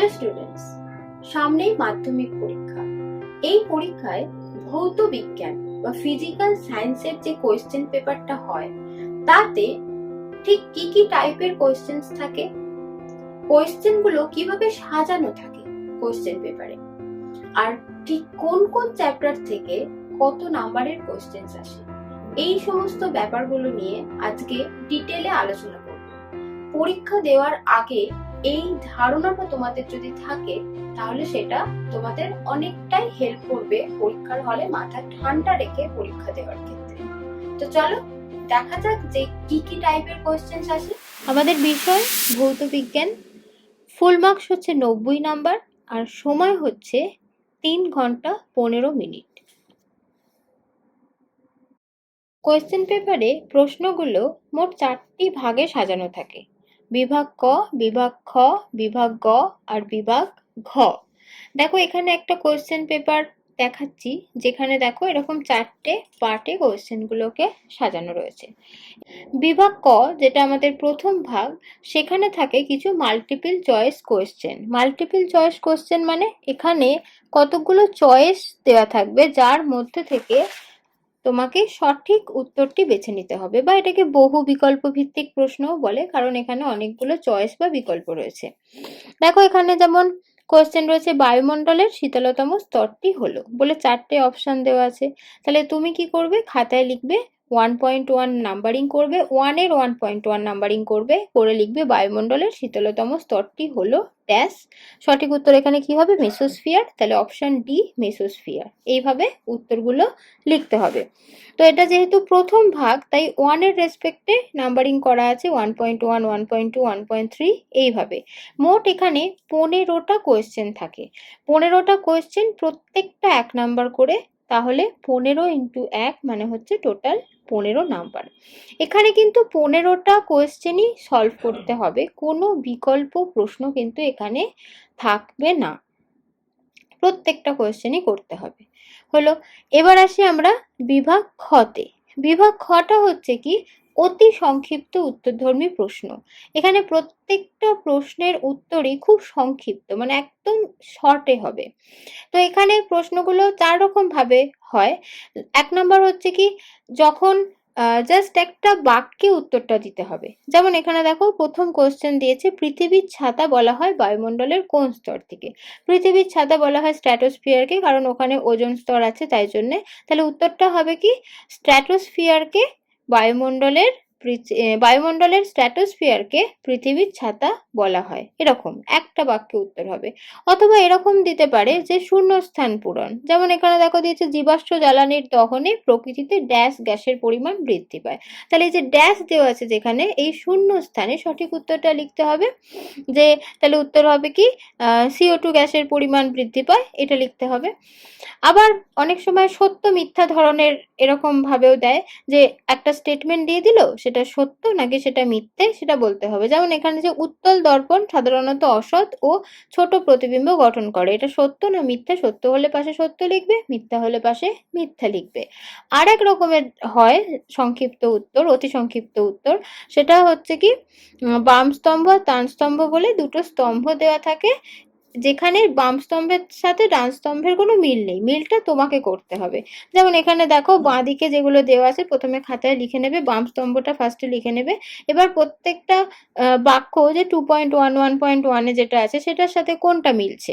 Hello students সামনেই মাধ্যমিক পরীক্ষা। এই পরীক্ষায় ভৌত বিজ্ঞান বা ফিজিক্যাল সায়েন্সের যে কোয়েশ্চেন পেপারটা হয়, তাতে ঠিক কি কি টাইপের কোয়েশ্চেন্স থাকে? কোয়েশ্চেনগুলো কীভাবে সাজানো থাকে কোয়েশ্চেন পেপারে আর ঠিক কোন কোন চ্যাপ্টার থেকে কত নাম্বারের কোয়েশ্চেন্স আসে? এই সমস্ত ব্যাপারগুলো নিয়ে আজকে ডিটেলে আলোচনা করব। পরীক্ষা দেওয়ার আগে এই ধারণাটা তোমাদের যদি থাকে, তাহলে সেটা তোমাদের অনেকটাই হেল্প করবে পরীক্ষার হলে মাথা ঠান্ডা রেখে পরীক্ষা দেওয়ার ক্ষেত্রে। তো চলো, দেখা যাক যে কি কি টাইপের কোয়েশ্চেন্স আসে। আমাদের বিষয় ভৌত বিজ্ঞান। ফুল মার্কস হচ্ছে নব্বই নাম্বার আর সময় হচ্ছে তিন ঘণ্টা পনেরো মিনিট। কোয়েশ্চেন পেপারে প্রশ্নগুলো মোট চারটি ভাগে সাজানো থাকে। বিভাগ ক, বিভাগ খ, বিভাগ গ আর বিভাগ ঘ। দেখো, এখানে একটা কোয়েশ্চেন পেপার দেখাচ্ছি, যেখানে দেখো এরকম চারটে পার্টে কোয়েশ্চেনগুলোকে সাজানো রয়েছে। বিভাগ ক, যেটা আমাদের প্রথম ভাগ, সেখানে থাকে কিছু multiple choice question multiple choice question মানে এখানে কতগুলো চয়েস দেওয়া থাকবে, যার মধ্যে থেকে তোমাকে সঠিক উত্তরটি বেছে নিতে হবে বা এটাকে বহু বিকল্প ভিত্তিক প্রশ্নও বলে, কারণ এখানে অনেকগুলো চয়েস বা বিকল্প রয়েছে। দেখো, এখানে যেমন কোয়েশ্চেন রয়েছে, বায়ুমণ্ডলের শীতলতম স্তরটি হলো বলে চারটে অপশান দেওয়া আছে। তাহলে তুমি কি করবে? খাতায় লিখবে ওয়ান পয়েন্ট ওয়ান নাম্বারিং করবে ওয়ানের ওয়ান পয়েন্ট ওয়ান নাম্বারিং করবে, করে লিখবে বায়ুমণ্ডলের শীতলতম স্তরটি হলো ড্যাশ সঠিক উত্তর এখানে কি হবে? মেসোস্ফিয়ার তাহলে অপশন ডি মেসোস্ফিয়ার এইভাবে উত্তরগুলো লিখতে হবে। তো এটা যেহেতু প্রথম ভাগ, তাই ওয়ানের রেসপেক্টে নাম্বারিং করা আছে one point one one point two one point three এইভাবে। মোট এখানে পনেরোটা কোয়েশ্চেন থাকে। পনেরোটা কোয়েশ্চেন প্রত্যেকটা এক নাম্বার করে তাহলে পনেরো ইন্টু এক মানে হচ্ছে টোটাল পনেরো নাম্বার এখানে কিন্তু পনেরোটা কোয়েশ্চেনই সলভ করতে হবে, কোনো বিকল্প প্রশ্ন কিন্তু এখানে থাকবে না। প্রত্যেকটা কোয়েশ্চেনই করতে হবে। হলো, এবার আসি আমরা বিভাগ খতে বিভাগ খটা হচ্ছে কি? অতি সংক্ষিপ্ত উত্তরধর্মী প্রশ্ন। এখানে প্রত্যেকটা প্রশ্নের উত্তরই খুব সংক্ষিপ্ত মানে একদম শর্টে হবে। তো এখানে প্রশ্নগুলো চার রকম ভাবে হয়। এক নম্বর হচ্ছে কি, যখন জাস্ট একটা বাক্যে উত্তরটা দিতে হবে। যেমন এখানে দেখো, প্রথম কোশ্চেন দিয়েছে, পৃথিবীর ছাতা বলা হয় বায়ুমণ্ডলের কোন স্তর থেকে? পৃথিবীর ছাতা বলা হয় স্ট্র্যাটোস্ফিয়ারকে, কারণ ওখানে ওজন স্তর আছে, তাই জন্যে। তাহলে উত্তরটা হবে কি, স্ট্র্যাটোস্ফিয়ারকে বায়ুমণ্ডলের বায়ুমণ্ডলের স্ট্র্যাটোস্ফিয়ারকে পৃথিবীর ছাতা বলা হয়। এরকম, একটা বাক্যে উত্তর হবে। অথবা এরকম দিতে পারে যে শূন্যস্থান পূরণ। যেমন এখানে দেখো দিয়েছে, জীবাশ্ম জ্বালানির দহনে প্রকৃতিতে ড্যাশ গ্যাসের পরিমাণ বৃদ্ধি পায়। তাহলে এই যে ড্যাশ দেওয়া আছে যেখানে, এই শূন্য স্থানে সঠিক উত্তরটা লিখতে হবে। যে, তাহলে উত্তর হবে কি? সিও টু গ্যাসের পরিমাণ বৃদ্ধি পায়, এটা লিখতে হবে। আবার অনেক সময় সত্য মিথ্যা ধরনের এরকম ভাবেও দেয় যে, একটা স্টেটমেন্ট দিয়ে দিল সেটা সত্য নাকি সেটা মিথ্যে সেটা বলতে হবে। যেমন এখানে যে উত্তল দর্পণ সাধারণত অসৎ ও ছোট প্রতিবিম্ব গঠন করে। এটা সত্য না মিথ্যা? সত্য হলে পাশে সত্য লিখবে, মিথ্যা হলে পাশে মিথ্যা লিখবে। আর এক রকমের হয় সংক্ষিপ্ত উত্তর, অতি সংক্ষিপ্ত উত্তর। সেটা হচ্ছে কি বাম স্তম্ভ আর তান স্তম্ভ বলে দুটো স্তম্ভ দেওয়া থাকে। যেখানে বাম স্তম্ভের সাথে ডান স্তম্ভের কোনো মিল নেই। মিলটা তোমাকে করতে হবে। যেমন এখানে দেখো বাঁ দিকে যেগুলো দেওয়া আছে, প্রথমে খাতায় লিখে নেবে, বাম স্তম্ভটা ফার্স্টে লিখে নেবে। এবার প্রত্যেকটা বাক্য যে two point one one point ওয়ানে যেটা আছে, সেটার সাথে কোনটা মিলছে?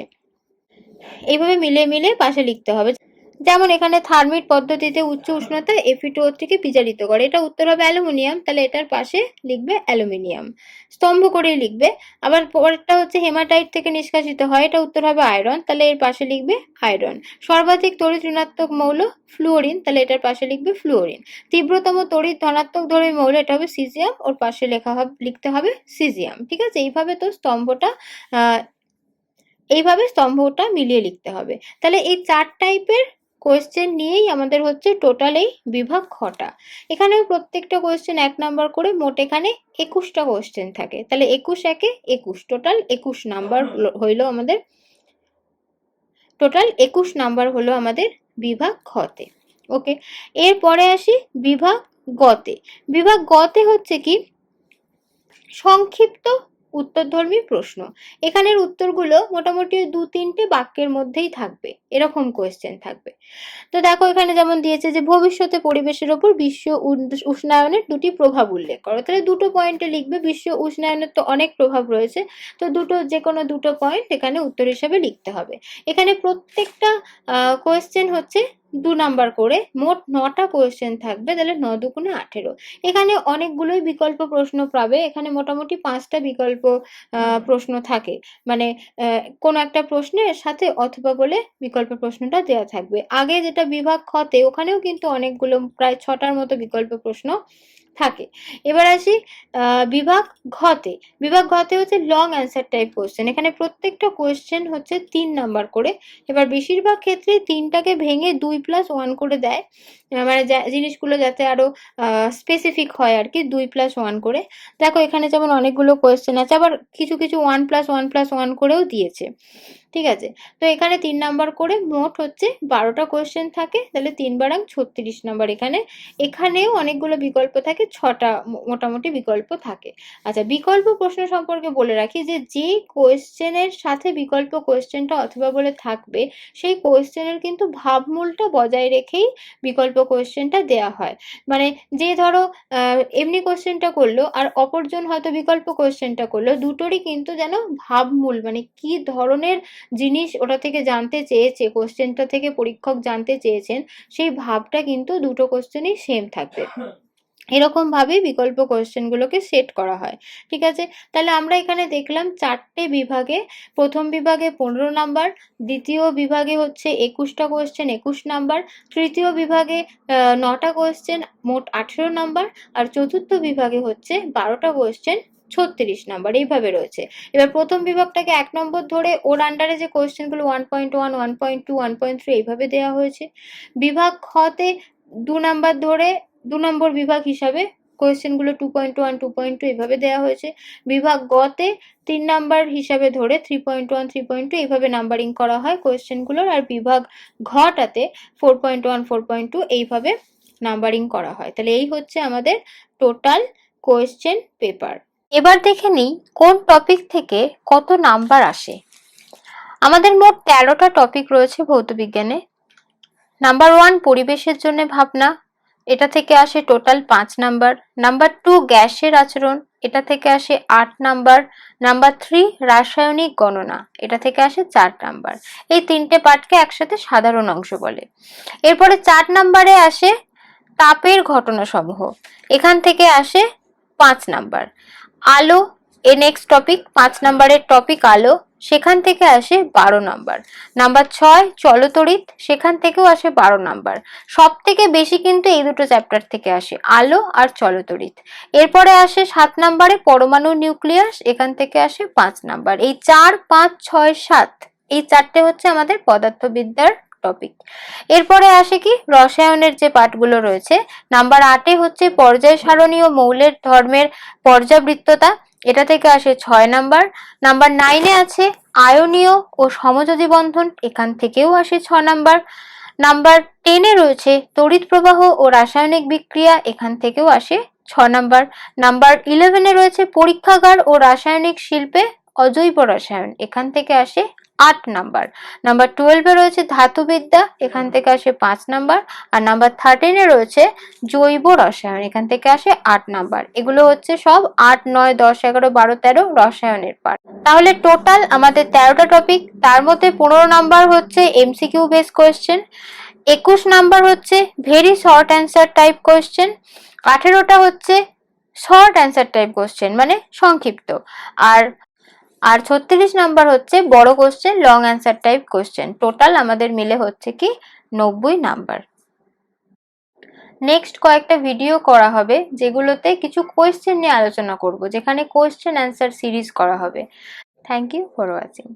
এইভাবে মিলে মিলে পাশে লিখতে হবে। যেমন এখানে থার্মিট পদ্ধতিতে উচ্চ উষ্ণতা এফিটু থেকে বিচারিত করে। এটা উত্তর হবে অ্যালুমিনিয়াম, তাহলে এটার পাশে লিখবে অ্যালুমিনিয়াম। স্তম্ভ করেই লিখবে। আবার পরেরটা হচ্ছে হেমাটাইট থেকে নিষ্কাশিত হয়, এটা উত্তর হবে আয়রন, তাহলে এর পাশে লিখবে আয়রন। সর্বাধিক তড়িৎ ঋণাত্মক মৌল ফ্লুওরিন, তাহলে এটার পাশে লিখবে ফ্লুওরিন। তীব্রতম তড়িৎ ধনাত্মক ধর্মী মৌল, এটা হবে সিজিয়াম, ওর পাশে লেখা হবে, লিখতে হবে সিজিয়াম, ঠিক আছে? এইভাবে তো স্তম্ভটা এইভাবে স্তম্ভটা মিলিয়ে লিখতে হবে। তাহলে এই চার টাইপের কোয়েশ্চেন নিয়েই আমাদের হচ্ছে টোটাল এই বিভাগ খটা এখানেও প্রত্যেকটা কোয়েশ্চেন এক নাম্বার করে মোট এখানে একুশটা কোয়েশ্চেন থাকে। তাহলে একুশ একে একুশ টোটাল একুশ নাম্বার হইল আমাদের টোটাল একুশ নাম্বার হলো আমাদের বিভাগ খতে ওকে এরপরে আসি বিভাগ গতে। বিভাগ গতে হচ্ছে কি? সংক্ষিপ্ত উত্তরধর্মী প্রশ্ন। এখানের উত্তরগুলো মোটামুটি দু তিনটে বাক্যের মধ্যেই থাকবে, এরকম কোয়েশ্চেন থাকবে। তো দেখো, এখানে যেমন দিয়েছে যে, ভবিষ্যতে পরিবেশের ওপর বিশ্ব উষ্ণায়নের দুটি প্রভাব উল্লেখ করো। তাহলে দুটো পয়েন্টে লিখবে, বিশ্ব উষ্ণায়নের তো অনেক প্রভাব রয়েছে, তো দুটো, যে কোনো দুটো পয়েন্ট এখানে উত্তর হিসাবে লিখতে হবে। এখানে প্রত্যেকটা কোয়েশ্চেন হচ্ছে দু নাম্বার করে মোট নটা কোয়েশ্চেন থাকবে তাহলে ন দুগুণে আঠেরো। এখানে অনেকগুলোই বিকল্প প্রশ্ন পাবে এখানে মোটামুটি পাঁচটা বিকল্প প্রশ্ন থাকে। মানে কোনো একটা প্রশ্নের সাথে অথবা বলে বিকল্প প্রশ্নটা দেওয়া থাকবে। আগে যেটা বিভাগ খতে ওখানেও কিন্তু অনেকগুলো প্রায় ছটার মতো বিকল্প প্রশ্ন থাকে। এবার আসি বিভাগ ঘতে। বিভাগ ঘতে হচ্ছে লং অ্যান্সার টাইপ কোশ্চেন এখানে প্রত্যেকটা কোশ্চেন হচ্ছে তিন নাম্বার করে। এবার বেশিরভাগ ক্ষেত্রে তিনটাকে ভেঙে দুই প্লাস ওয়ান করে দেয়। মানে জিনিসগুলো যাতে আরও স্পেসিফিক হয় আর কি দুই প্লাস ওয়ান করে। দেখো এখানে যেমন অনেকগুলো কোয়েশ্চেন আছে, আবার কিছু কিছু one plus one plus one করেও দিয়েছে। ঠিক আছে? তো এখানে তিন নাম্বার করে মোট হচ্ছে বারোটা কোয়েশ্চেন থাকে, তাহলে তিন বারাং ছত্রিশ নাম্বার এখানে। এখানেও অনেকগুলো বিকল্প থাকে, ছটা মোটামুটি বিকল্প থাকে। আচ্ছা বিকল্প প্রশ্ন সম্পর্কে বলে রাখি যে যে কোয়েশ্চেনের সাথে বিকল্প কোয়েশ্চেনটা অথবা বলে থাকবে, সেই কোয়েশ্চেনের কিন্তু ভাবমূলটা বজায় রেখেই বিকল্প কোয়েশ্চেনটা দেয়া হয়। মানে যে ধরো এমনি কোয়েশ্চেনটা করল, আর অপরজন হয়তো বিকল্প কোয়েশ্চেনটা করল, দুটোরই কিন্তু যেন ভাবমূল মানে কি ধরনের জিনিস ওটা থেকে জানতে চেয়েছে কোশ্চেনটা থেকে পরীক্ষক জানতে চেয়েছেন, সেই ভাবটা কিন্তু দুটো কোশ্চেনই সেম থাকবে। এরকম ভাবেই বিকল্প কোশ্চেনগুলোকে সেট করা হয়, ঠিক আছে? তাহলে আমরা এখানে দেখলাম চারটে বিভাগে, প্রথম বিভাগে পনেরো নাম্বার, দ্বিতীয় বিভাগে হচ্ছে একুশটা কোশ্চেন একুশ নাম্বার, তৃতীয় বিভাগে নটা কোশ্চেন মোট আঠেরো নাম্বার, আর চতুর্থ বিভাগে হচ্ছে বারোটা কোশ্চেন ছত্রিশ নাম্বার এইভাবে রয়েছে। এবার প্রথম বিভাগটাকে এক নম্বর ধরে ওর আন্ডারে যে কোশ্চেনগুলো one point one one point two one point three এইভাবে দেওয়া হয়েছে। বিভাগ খতে দু নাম্বার ধরে দু নম্বর বিভাগ হিসাবে কোয়েশ্চেনগুলো two point one two point two এইভাবে দেওয়া হয়েছে। বিভাগ গতে তিন নাম্বার হিসাবে ধরে three point one three point two এইভাবে নাম্বারিং করা হয় কোয়েশ্চেনগুলোর আর বিভাগ ঘটাতে four point one four point two এইভাবে নাম্বারিং করা হয়। তাহলে এই হচ্ছে আমাদের টোটাল কোয়েশ্চেন পেপার এবার দেখে নিই কোন টপিক থেকে কত নাম্বার আসে। আমাদের মোট তেরোটা টপিক রয়েছে ভৌতবিজ্ঞানে নাম্বার ওয়ান পরিবেশের জন্য ভাবনা। এটা থেকে আসে টোটাল পাঁচ নাম্বার নাম্বার টু গ্যাসের আচরণ। এটা থেকে আসে আট নাম্বার নাম্বার থ্রি রাসায়নিক গণনা। এটা থেকে আসে চার নাম্বার এই তিনটে পার্টকে একসাথে সাধারণ অংশ বলে। এরপরে চার নাম্বারে আসে তাপের ঘটনাসমূহ। এখান থেকে আসে পাঁচ নাম্বার আলো এ নেক্সট টপিক, পাঁচ নাম্বারের টপিক আলো, সেখান থেকে আসে বারো নাম্বার। নাম্বার ছয় চলতরিৎ সেখান থেকেও আসে বারো নাম্বার। সব থেকে বেশি কিন্তু এই দুটো চ্যাপ্টার থেকে আসে, আলো আর চলতরিৎ এরপরে আসে সাত নাম্বারে পরমাণু নিউক্লিয়াস, এখান থেকে আসে পাঁচ নাম্বার। এই চার, পাঁচ, ছয়, সাত, এই চারটে হচ্ছে আমাদের পদার্থবিদ্যার টপিক এরপরে আসে কি? রসায়নের যে পাঠগুলো রয়েছে, নাম্বার আটে হচ্ছে পর্যায় সারণী ও মৌলের ধর্মের পর্যাবৃত্ততা। এটা থেকে আসে ছয় নাম্বার। নাম্বার নাইনে আছে আয়নীয় ও সমযোজী বন্ধন এখান থেকেও আসে ছ নাম্বার। নাম্বার টেনে রয়েছে তড়িৎ প্রবাহ ও রাসায়নিক বিক্রিয়া। এখান থেকেও আসে ছ নাম্বার। নাম্বার ইলেভেনে রয়েছে পরীক্ষাগার ও রাসায়নিক শিল্পে অজৈব রসায়ন। এখান থেকে আসে আট নাম্বার। নাম্বার টুয়েলভে রয়েছে ধাতুবিদ্যা, এখান থেকে আসে পাঁচ নাম্বার। আর নাম্বার থার্টিনে রয়েছে জৈব রসায়ন, এখান থেকে আসে আট নাম্বার। এগুলো হচ্ছে সব আট, নয়, দশ, এগারো, বারো, তেরো রসায়নের পার্ট তাহলে টোটাল আমাদের তেরোটা টপিক তার মধ্যে পনেরো নাম্বার হচ্ছে এমসিকিউ বেস কোয়েশ্চেন একুশ নাম্বার হচ্ছে very short answer type question আঠেরোটা হচ্ছে শর্ট অ্যান্সার টাইপ কোশ্চেন মানে সংক্ষিপ্ত। আর আর ছত্রিশ নাম্বার হচ্ছে বড় question long answer type question total আমাদের মিলে হচ্ছে কি? নব্বই নাম্বার। নেক্সট কয়েকটা ভিডিও করা হবে, যেগুলোতে কিছু কোয়েশ্চেন নিয়ে আলোচনা করব, যেখানে কোয়েশ্চেন অ্যান্সার সিরিজ করা হবে। Thank you for watching